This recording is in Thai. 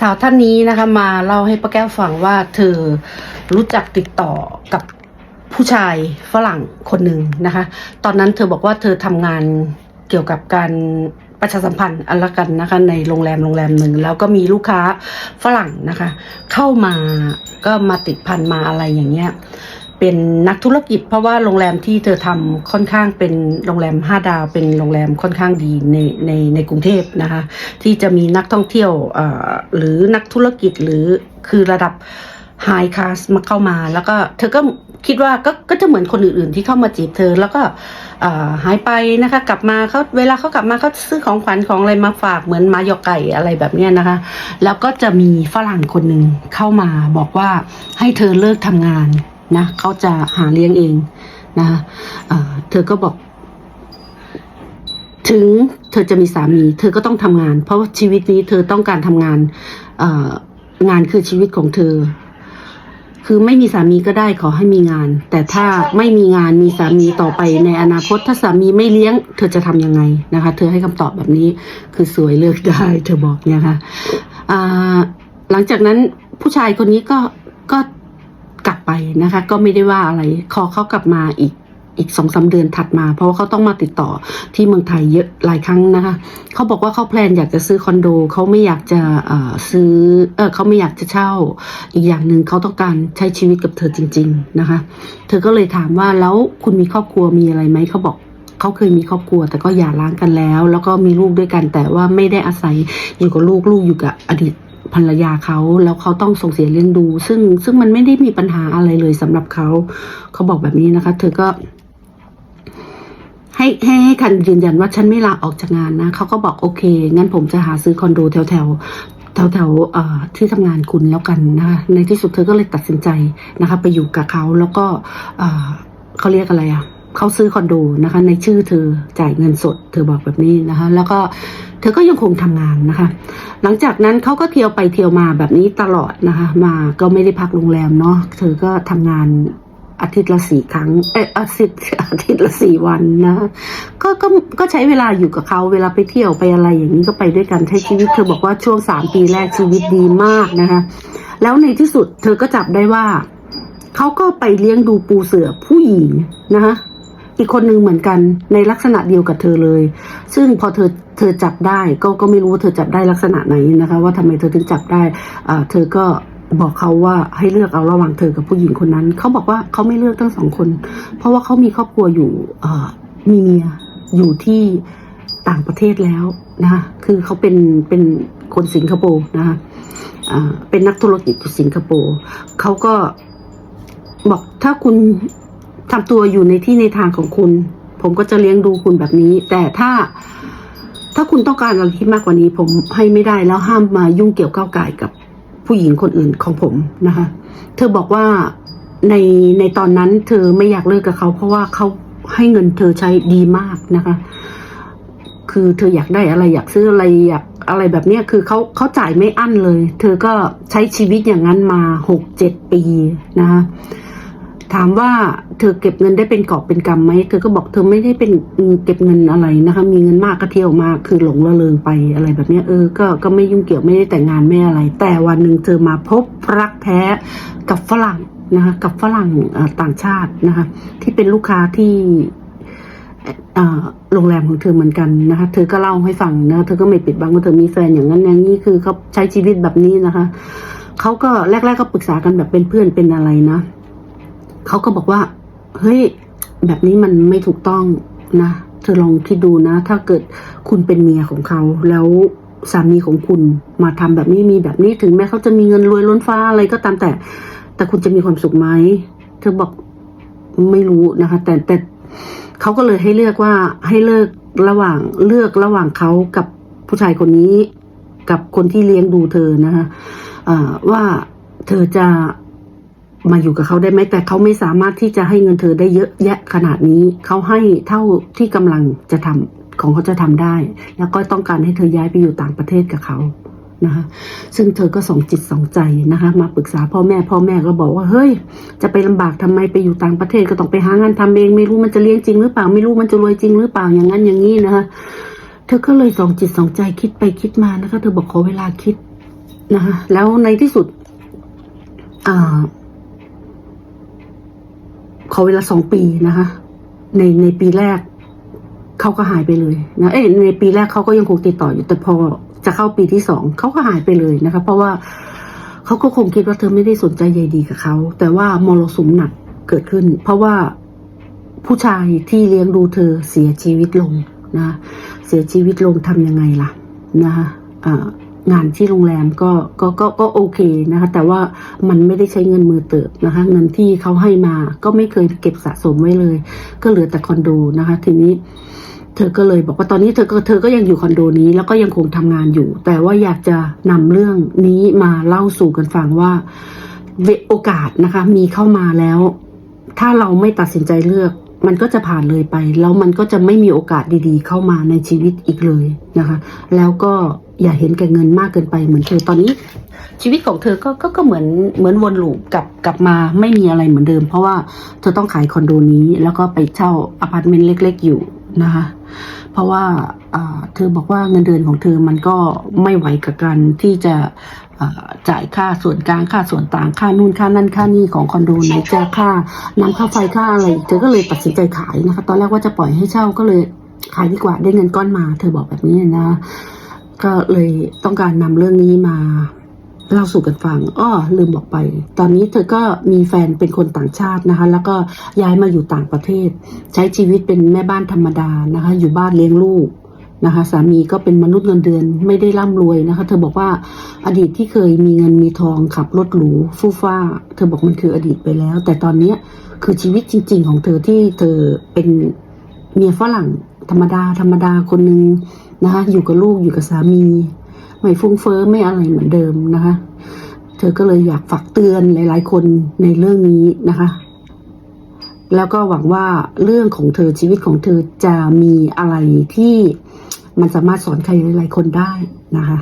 สาวท่านนี้นะคะ มาเล่าให้ป้าแก้วฟังว่าเธอรู้จักติดต่อกับผู้ชายฝรั่งคนหนึ่งนะคะ ตอนนั้นเธอบอกว่าเธอทำงานเกี่ยวกับการประชาสัมพันธ์อันละกันนะคะในโรงแรมโรงแรมหนึ่งแล้วก็มีลูกค้าฝรั่งนะคะ เข้ามาก็มาติดพันมาอะไรอย่างเงี้ย เป็นนักธุรกิจ เพราะว่าโรงแรมที่เธอทำค่อนข้างเป็นโรงแรมห้าดาว เป็นโรงแรมค่อนข้างดีในในในกรุงเทพนะคะที่จะมีนักท่องเที่ยวหรือนักธุรกิจหรือคือระดับไฮคลาสมาเข้ามาแล้วก็เธอก็คิดว่าก็ก็จะเหมือนคนอื่นๆที่เข้ามาจีบเธอแล้วก็หายไปนะคะกลับมาเขาเวลาเขากลับมาเขาซื้อของขวัญของอะไรมาฝากเหมือนมาหยอกไก่อะไรแบบเนี้ยนะคะ แล้วก็จะมีฝรั่งคนหนึ่งเข้ามาบอกว่าให้เธอเลิกทำงาน นะเขาจะหาเลี้ยงเองนะะเธอก็บอก ถึงเธอจะมีสามี เธอก็ต้องทำงาน เพราะชีวิตนี้เธอต้องการทำงานงานคือชีวิตของเธอ คือไม่มีสามีก็ได้ขอให้มีงาน แต่ถ้าไม่มีงานมีสามีต่อไปในอนาคต ถ้าสามีไม่เลี้ยง เธอจะทำยังไงนะคะ เธอให้คำตอบแบบนี้ คือสวยเลือกได้ เธอบอกเนี่ยค่ะอ่าหลังจากนั้นผู้ชายคนนี้ก็ก็ ไปนะคะ ก็ไม่ได้ว่าอะไรขอเขากลับมาอีกอีกสองสาเดือนถัดมา เพราะว่าเขาต้องมาติดต่อที่เมืองไทยเยอะหลายครั้งนะคะเขาบอกว่าเขาแพลนอยากจะซื้อคอนโดเขาไม่อยากจะซื้อเออเขาไม่อยากจะเช่า อีกอย่างหนึ่งเขาต้องการใช้ชีวิตกับเธอจริง ๆนะคะ เธอก็เลยถามว่าแล้วคุณมีครอบครัวมีอะไรไหมเขาบอกเขาเคยมีครอบครัวแต่ก็หย่าร้างกันแล้ว แล้วก็มีลูกด้วยกันแต่ว่าไม่ได้อาศัยอยู่กับลูกลูกอยู่กับอดีต ภรรยาเขาแล้วเขาต้องส่งเสียเลี้ยงดู ซึ่งซึ่งมันไม่ได้มีปัญหาอะไรเลยสำหรับเขาเขาบอกแบบนี้นะคะ เธอก็ ให้ให้ให้คันยืนยันว่าฉันไม่ลาออกจากงานนะเขาก็บอกโอเค งั้นผมจะหาซื้อคอนโดแถวแถวแถวแถวที่ทำงานคุณแล้วกันนะคะในที่สุดเธอก็เลยตัดสินใจนะคะ ไปอยู่กับเขาแล้วก็เอ่อเขาเรียกอะไรอะ่ะ เขาซื้อคอนโดนะคะ ในชื่อเธอจ่ายเงินสด เธอบอกแบบนี้นะคะ แล้วก็เธอก็ยังคงทำงานนะคะ หลังจากนั้นเขาก็เที่ยวไปเที่ยวมาแบบนี้ตลอดนะคะ มาก็ไม่ได้พักโรงแรมเนาะเธอก็ทำงานอาทิตย์ละสี่ครั้ง เอออาทิตย์อาทิตย์ละสี่วันนะ ก็ก็ก็ใช้เวลาอยู่กับเขาเวลาไปเที่ยวไปอะไรอย่างนี้ก็ไปด้วยกันใช้ชีวิตเธอบอกว่าช่วงสามปีแรกชีวิตดีมากนะคะ แล้วในที่สุดเธอก็จับได้ว่าเขาก็ไปเลี้ยงดูปูเสือผู้หญิงนะคะ อีกคนหนึ่งเหมือนกันในลักษณะเดียวกับเธอเลย ซึ่งพอเธอเธอจับได้ก็ก็ไม่รู้ว่าเธอจับได้ลักษณะไหนนะคะ ว่าทำไมเธอถึงจับได้อ่าเธอก็บอกเขาว่าให้เลือกเอาระหว่างเธอกับผู้หญิงคนนั้น เขาบอกว่าเขาไม่เลือกทั้งสองคน เพราะว่าเขามีครอบครัวอยู่มีเมียอยู่ที่ต่างประเทศแล้วนะคะคือเขาเป็นเป็นคนสิงคโปร์นะคะเป็นนักธุรกิจอยู่สิงคโปร์เขาก็บอกถ้าคุณ ทำตัวอยู่ในที่ในทางของคุณ ผมก็จะเลี้ยงดูคุณแบบนี้ แต่ถ้าถ้าคุณต้องการอะไรที่มากกว่านี้ ผมให้ไม่ได้แล้วห้ามมายุ่งเกี่ยวก้าวไก่กับผู้หญิงคนอื่นของผมนะคะ เธอบอกว่าในในตอนนั้นเธอไม่อยากเลิกกับเขา เพราะว่าเขาให้เงินเธอใช้ดีมากนะคะ คือเธออยากได้อะไรอยากซื้ออะไรอยากอะไรแบบเนี้ยคือเขาเขาจ่ายไม่อั้นเลย เธอก็ใช้ชีวิตอย่างนั้นมาหกเจ็ดปีนะคะ ถามว่าเธอเก็บเงินได้เป็นกอบเป็นกำไหมเธอก็บอกเธอไม่ได้เป็นเก็บเงินอะไรนะคะ มีเงินมากก็เที่ยวมากคือหลงระเริงไปอะไรแบบนี้เออก็ก็ไม่ยุ่งเกี่ยวไม่ได้แต่งงานไม่อะไร แต่วันหนึ่งเธอมาพบรักแท้กับฝรั่งนะคะกับฝรั่งต่างชาตินะคะ ที่เป็นลูกค้าที่โรงแรมของเธอเหมือนกันนะคะ เธอก็เล่าให้ฟังนะ เธอก็ไม่ปิดบังว่าเธอมีแฟนอย่างนั้นอย่างนี้คือเขาใช้ชีวิตแบบนี้นะคะ เขาก็แรก ๆก็ปรึกษากันแบบเป็นเพื่อนเป็นอะไรนะ เขาก็บอกว่า เฮ้ย แบบนี้มันไม่ถูกต้องนะ เธอลองคิดดูนะ ถ้าเกิดคุณเป็นเมียของเขา แล้วสามีของคุณมาทำแบบนี้มีแบบนี้ถึงแม้เขาจะมีเงินรวยล้นฟ้าอะไรก็ตามแต่ แต่คุณจะมีความสุขไหมเธอบอกไม่รู้นะคะ แต่แต่เขาก็เลยให้เลือกว่าให้เลิกระหว่างเลือกระหว่างเขากับผู้ชายคนนี้ กับคนที่เลี้ยงดูเธอนะคะอ่าว่าเธอจะ มาอยู่กับเขาได้ไหมแต่เขาไม่สามารถที่จะให้เงินเธอได้เยอะแยะขนาดนี้เขาให้เท่าที่กำลังจะทำของเขาจะทำได้ แล้วก็ต้องการให้เธอย้ายไปอยู่ต่างประเทศกับเขานะคะซึ่งเธอก็สองจิตสองใจนะคะ มาปรึกษาพ่อแม่พ่อแม่ก็บอกว่าเฮ้ย จะไปลำบากทำไมไปอยู่ต่างประเทศก็ต้องไปหางานทำเอง ไม่รู้มันจะเลี้ยงจริงหรือเปล่าไม่รู้มันจะรวยจริงหรือเปล่าอย่างนั้นอย่างนี้นะคะเธอก็เลยสองจิตสองใจคิดไปคิดมานะคะ เธอบอกขอเวลาคิดนะคะแล้วในที่สุดอ่า ขอเวลาสองปีนะคะ ในในปีแรกเขาก็หายไปเลยนะเอ้ยในปีแรกเขาก็ยังคงติดต่ออยู่แต่พอจะเข้าปีที่สองเขาก็หายไปเลยนะคะ เพราะว่าเขาก็คงคิดว่าเธอไม่ได้สนใจใยดีกับเขา แต่ว่ามรสุมหนักเกิดขึ้น เพราะว่าผู้ชายที่เลี้ยงดูเธอเสียชีวิตลงนะ เสียชีวิตลงทำยังไงล่ะ นะคะอ่า งานที่โรงแรมก็ก็ก็ก็โอเคนะคะ แต่ว่ามันไม่ได้ใช้เงินมือเติบนะคะ เงินที่เขาให้มาก็ไม่เคยเก็บสะสมไว้เลย ก็เหลือแต่คอนโดนะคะ ทีนี้ เธอก็เลยบอกว่าตอนนี้เธอก็เธอก็ยังอยู่คอนโดนี้ แล้วก็ยังคงทำงานอยู่ แต่ว่าอยากจะนำเรื่องนี้มาเล่าสู่กันฟังว่าโอกาสนะคะ มีเข้ามาแล้ว ถ้าเราไม่ตัดสินใจเลือก มันก็จะผ่านเลยไป แล้วมันก็จะไม่มีโอกาสดีๆ เข้ามาในชีวิตอีกเลยนะคะ แล้วก็อย่าเห็นแก่เงินมากเกินไปเหมือนเธอตอนนี้ ชีวิตของเธอก็ก็ก็เหมือนเหมือนวนลูปกลับกลับมาไม่มีอะไรเหมือนเดิม เพราะว่าเธอต้องขายคอนโดนี้ แล้วก็ไปเช่าอพาร์ตเมนต์เล็ก ๆ อยู่นะคะ เพราะว่าเธอบอกว่าเงินเดือนของเธอมันก็ไม่ไหวกับการที่จะ จ่ายค่าส่วนกลางค่าส่วนต่างค่านู่นค่านั่นค่านี่ของคอนโดไหนจะค่าน้ำค่าไฟค่าอะไรเธอก็เลยตัดสินใจขายนะคะ ตอนแรกว่าจะปล่อยให้เช่าก็เลยขายดีกว่าได้เงินก้อนมา เธอบอกแบบนี้นะ ก็เลยต้องการนำเรื่องนี้มาเล่าสู่กันฟัง อ้อ ลืมบอกไป ตอนนี้เธอก็มีแฟนเป็นคนต่างชาตินะคะ แล้วก็ย้ายมาอยู่ต่างประเทศ ใช้ชีวิตเป็นแม่บ้านธรรมดานะคะ อยู่บ้านเลี้ยงลูก นะคะสามีก็เป็นมนุษย์เงินเดือนไม่ได้ร่ำรวยนะคะ เธอบอกว่าอดีตที่เคยมีเงินมีทองขับรถหรูฟู่ฟ้า เธอบอกมันคืออดีตไปแล้ว แต่ตอนเนี้ยคือชีวิตจริง ๆ ของเธอที่เธอเป็นเมียฝรั่งธรรมดา ธรรมดาคนหนึ่งนะคะอยู่กับลูกอยู่กับสามี ไม่ฟุ้งเฟ้อไม่อะไรเหมือนเดิมนะคะ เธอก็เลยอยากฝากเตือนหลาย ๆ คนในเรื่องนี้นะคะแล้วก็หวังว่าเรื่องของเธอชีวิตของเธอจะมีอะไรที่ มันสามารถสอนใครหลายๆคนได้นะคะ